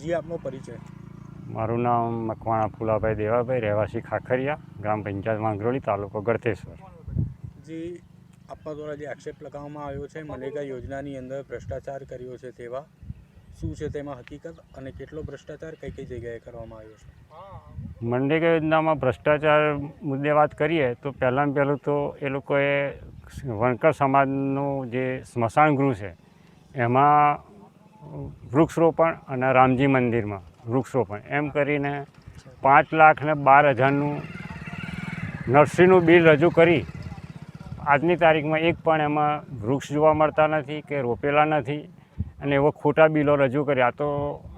જી આપનો પરિચય. મારું નામ મકવાણા ફુલાભાઈ દેવાભાઈ રહેવાસી ખાખરિયા ગ્રામ પંચાયત માંગરોળી તાલુકો ગળતેશ્વર. જી આપવા દ્વારા જે આક્ષેપ લગાવવામાં આવ્યો છે મનરેગા યોજનાની અંદર ભ્રષ્ટાચાર કર્યો છે તેવા શું છે તેમાં હકીકત અને કેટલો ભ્રષ્ટાચાર કઈ કઈ જગ્યાએ કરવામાં આવ્યો છે? મનરેગા યોજનામાં ભ્રષ્ટાચાર મુદ્દે વાત કરીએ તો પહેલાં પહેલું તો એ લોકોએ વણકર સમાજનું જે સ્મશાન ગૃહ છે એમાં વૃક્ષરોપણ અને રામજી મંદિરમાં વૃક્ષરોપણ. એમ કરીને પાંચ લાખ ને બાર હજારનું નર્સરીનું બિલ રજૂ કરી આજની તારીખમાં એક પણ એમાં વૃક્ષ જોવા મળતા નથી કે રોપેલા નથી અને એવો ખોટા બિલો રજૂ કર્યા તો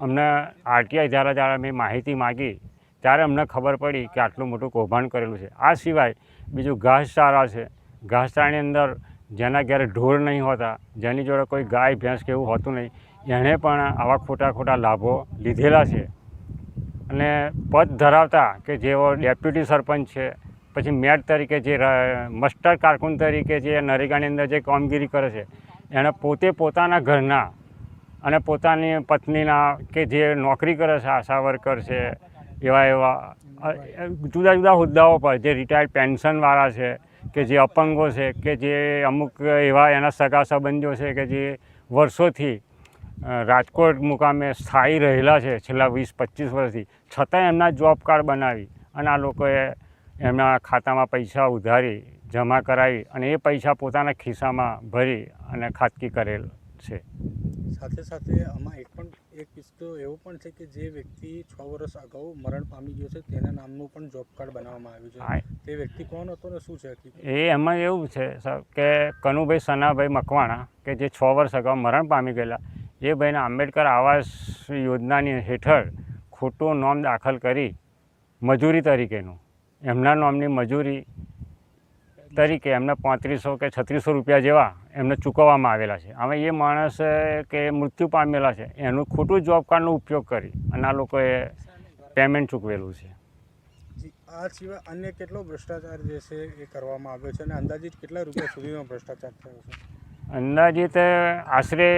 અમને આરટીઆઈ જ્યારે જ્યારે મેં માહિતી માગી ત્યારે અમને ખબર પડી કે આટલું મોટું કૌભાંડ કરેલું છે. આ સિવાય બીજું ઘાસચારા છે. ઘાસચારાની અંદર જેના ઘરે ઢોર નહીં હોતા, જેની જોડે કોઈ ગાય, ભેંસ કે એવું હોતું નહીં, એણે પણ આવા ખોટા ખોટા લાભો લીધેલા છે. અને પદ ધરાવતા કે જેઓ ડેપ્યુટી સરપંચ છે, પછી મેટ તરીકે જે મસ્ટર કારકુન તરીકે જે નરેગાની અંદર જે કામગીરી કરે છે, એણે પોતે પોતાના ઘરના અને પોતાની પત્નીના કે જે નોકરી કરે છે આશા વર્કર છે, એવા એવા જુદા જુદા હોદ્દાઓ પર જે રિટાયર્ડ પેન્શનવાળા છે કે જે અપંગો છે, કે જે અમુક એવા એના સગા સંબંધીઓ છે કે જે વર્ષોથી રાજકોટ મુકામે સ્થાયી રહેલા છે છેલ્લા વીસ, પચીસ વર્ષથી, છતાંય એમના જોબ કાર્ડ બનાવી અને આ લોકોએ એમના ખાતામાં પૈસા ઉધારી, જમા કરાવી અને એ પૈસા પોતાના ખિસ્સામાં ભરી અને ખાતકી કરેલ છે. સાથે સાથે આમાં એક પણ એક કિસ્સો એવો પણ છે કે જે વ્યક્તિ છ વર્ષ અગાઉ મરણ પામી ગયો છે તેના નામનું પણ જોબ કાર્ડ બનાવવામાં આવ્યું છે. તે વ્યક્તિ કોણ હતો ને શું છે એ એમાં એવું છે સાહેબ કે કનુભાઈ સનાભાઈ મકવાણા કે જે છ વર્ષ અગાઉ મરણ પામી ગયેલા એ ભાઈને આંબેડકર આવાસ યોજનાની હેઠળ ખોટું નોમ દાખલ કરી મજૂરી તરીકેનું એમના નામની મજૂરી તરીકે એમને પાંત્રીસો કે છત્રીસો રૂપિયા જેવા એમને ચૂકવવામાં આવેલા છે. હવે એ માણસ કે મૃત્યુ પામેલા છે એનું ખોટું જોબ કાર્ડનો ઉપયોગ કરી અને આ લોકોએ પેમેન્ટ ચૂકવેલું છે. આ સિવાય અન્ય કેટલો ભ્રષ્ટાચાર જે છે એ કરવામાં આવ્યો છે અને અંદાજિત કેટલા રૂપિયા સુધીનો ભ્રષ્ટાચાર થયો છે? અંદાજિત આશરે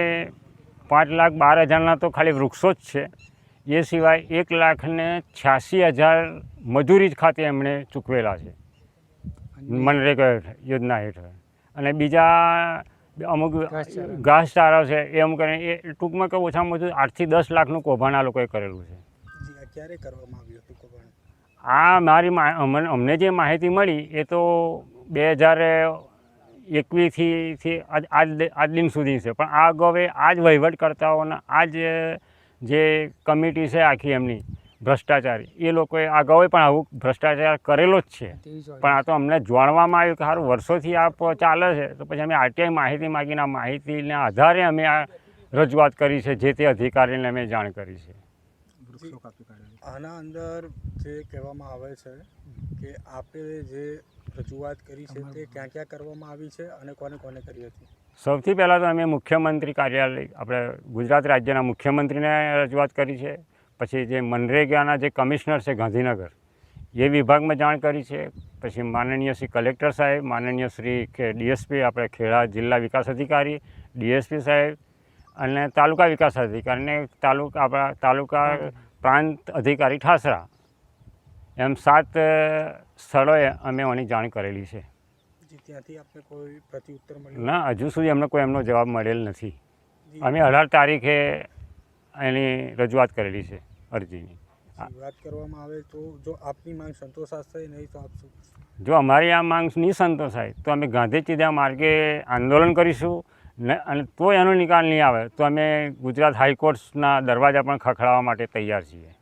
પાંચ લાખ બાર હજારના તો ખાલી વૃક્ષો જ છે. એ સિવાય એક લાખને છ્યાસી હજાર મજૂરી જ ખાતે એમણે ચૂકવેલા છે. મનરેગા હેઠળ યોજના હેઠળ. અને બીજા અમુક ઘાસચારા છે એ અમુક કરીને એ ટૂંકમાં કે ઓછામાં ઓછું આઠથી દસ લાખનું કૌભાંડ આ લોકોએ કરેલું છે. આ ક્યારે કરવામાં આવ્યું હતું કૌભાંડ? આ મારી અમને જે માહિતી મળી એ તો બે હજાર એકવીસથી આજ આજ આજ દિન સુધી છે. પણ આ અગાઉ આ જ વહીવટકર્તાઓના આ જ જે કમિટી છે આખી એમની ભ્રષ્ટાચારી. એ લોકોએ અગાઉ પણ આવું ભ્રષ્ટાચાર કરેલો જ છે. પણ આ તો અમને જાણવામાં આવ્યું કે સારું વર્ષોથી આ ચાલે છે. તો પછી અમે આરટીઆઈ માહિતી માગીને આ માહિતીના આધારે અમે આ રજૂઆત કરી છે જે તે અધિકારીને અમે જાણ કરી છે. આના અંદર જે કહેવામાં આવે છે કે આપે જે રજૂઆત કરી છે તે ક્યાં ક્યાં કરવામાં આવી છે અને કોને કોને કરી હતી? સૌથી પહેલાં તો અમે મુખ્યમંત્રી કાર્યાલય આપણે ગુજરાત રાજ્યના મુખ્યમંત્રીને રજૂઆત કરી છે. પછી જે મનરેગાના જે કમિશનર છે ગાંધીનગર એ વિભાગમાં જાણ કરી છે. પછી માનનીય શ્રી કલેક્ટર સાહેબ માનનીય શ્રી કે ડીએસપી આપણે ખેડા જિલ્લા વિકાસ અધિકારી ડીએસપી સાહેબ અને તાલુકા વિકાસ અધિકારી અને તાલુકા આપણા તાલુકા પ્રાંત અધિકારી ઠાસરા. એમ સાત સ્થળોએ અમે એની જાણ કરેલી છે. ત્યાંથી આપણે કોઈ પ્રત્યુત્તર મળ્યો? ના હજુ સુધી અમને કોઈ એમનો જવાબ મળેલ નથી. અમે અઢાર તારીખે એની રજૂઆત કરેલી છે અરજીની. વાત કરવામાં આવે તો જો આપની માંગ સંતોષાશે નહીં તો આપ શું જો અમારી આ માંગ નહીં સંતોષાય તો અમે ગાંધી ચીધા માર્ગે આંદોલન કરીશું ને અને તો એનો નિકાલ નહીં આવે તો અમે ગુજરાત હાઈકોર્ટના દરવાજા પણ ખખડાવવા માટે તૈયાર છીએ.